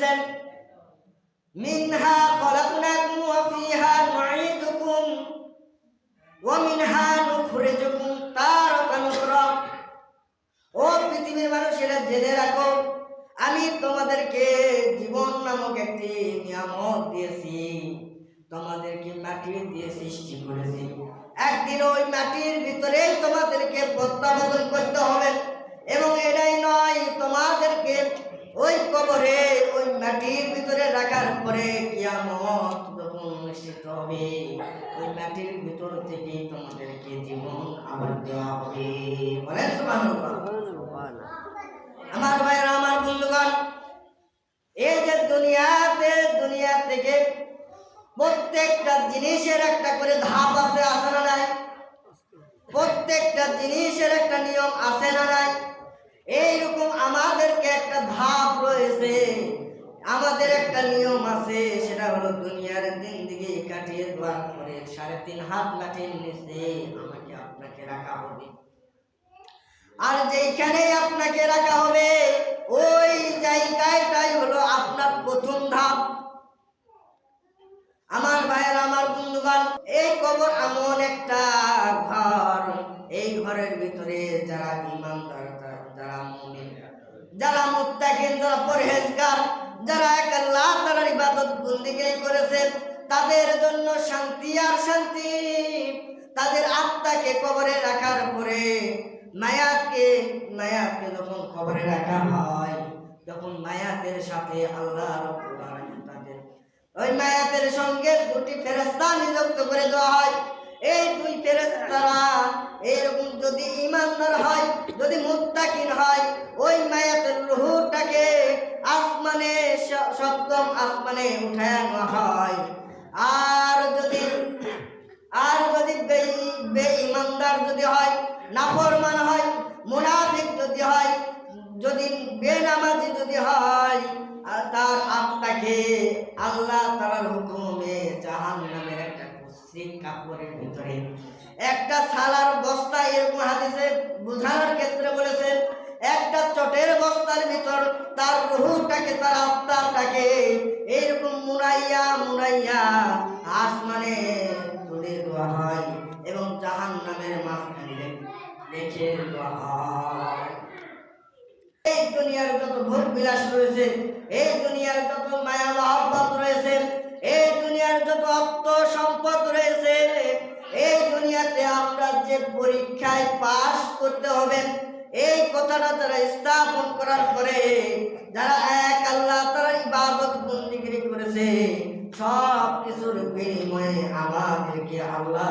বলতেছেন মিনহা খলাকনাকুম ওয়া ফিহা নুঈদুকুম ওয়া মিনহা নুখরিজুকুম তারাতান উখরা। ও পৃথিবীর মানুষেরা জেনে রাখো, আমি তোমাদেরকে জীবন নামক একটি নিয়ামত দিয়েছি, তোমাদেরকে মাটি দিয়ে সৃষ্টি করেছি। একদিন ওই মাটির ভিতরেই তোমাদেরকে প্রত্যাবর্তন করতে হবে, এবং এটাই নয়, তোমাদেরকে ওই কবরে, ওই মাটির ভিতরে রাখার পরে কিয়ামত যখন অনুষ্ঠিত হবে, ওই ভিতর থেকে তোমাদেরকে জীবন আবার দেওয়া হবে। আমার ভাইয়েরা, আমার বন্ধুগণ, এই যে দুনিয়াতে, দুনিয়া থেকে প্রত্যেকটা জিনিসের একটা করে ধাপ আছে আছে না নাই? প্রত্যেকটা জিনিসের একটা নিয়ম আছে না নাই? এইরকম আমাদেরকে একটা ধাপ রয়েছে। আমাদের একটা নিয়ম আছে, সেটা হলো দুনিয়ার দিন দিকে কাটিয়ে দেওয়ার পরে সাড়ে তিন হাত মাটির নিচে আমাকে আপনাকে রাখা হবে। আর যেখানে আপনাকে রাখা হবে, ওই জায়গাটাই হলো আপনার প্রথম ধাপ। আমার ভাইয়ের, আমার বন্ধুগণ, এই কবর এমন একটা ঘর। এই ঘরের ভিতরে যারা ইমানদার, যারা- মুমিন, যারা মুত্তাকিন, যারা যারা এক আল্লাহ তাআলার ইবাদত বন্দিকে করেছে তাদের জন্য শান্তি আর শান্তি। তাদের আত্মাকে কবরে রাখার পরে মায়াতকে মায়াতকে যখন কবরে রাখা হয়, তখন মায়াতের সাথে আল্লাহ তাদের ওই মায়াতের সঙ্গে দুটি ফেরেশতা নিযুক্ত করে দেওয়া হয়। এই দুই ফেরেশতারা এরকম যদি ইমানদার হয়, যদি মুত্তাকিন হয়, ওই মায়াতের রুহটাকে আসমানে সপ্তম আসমানে উঠায় হয়। আর যদি আর যদি বে- বেঈমানদার যদি হয়, নাফরমান হয়, মুনাফিক যদি হয়, যদি বেনামাজি যদি হয় তার আত্মাকে আল্লাহ তাআলার হুকুমে জাহান্নামের একটা কুৎসিত কাপড়ের ভিতরে। একটা সালার বস্তা এরকম হাদিসে বোঝানোর ক্ষেত্রে বলেছেন একটা চটের বস্তার ভিতর তার রুহুটাকে তার এইরকম মুনাইয়া আসমানে তুলে দেওয়া হয় এবং জাহান নামের মাঝখানে রেখে দেওয়া হয়। এই দুনিয়ার যত ভোগ বিলাস রয়েছে, এই দুনিয়ার যত মায়া মহব্বত রয়েছে, এই দুনিয়ার যত অর্থ সম্পদ রয়েছে, এই দুনিয়াতে আমরা যে পরীক্ষায় পাশ করতে হবে, এই কথাটা তারা স্থাপন করার পরে যারা এক আল্লাহ তারা ইবাদত বন্দিগিরি করেছে বিনিময়ে আমাদেরকে আল্লাহ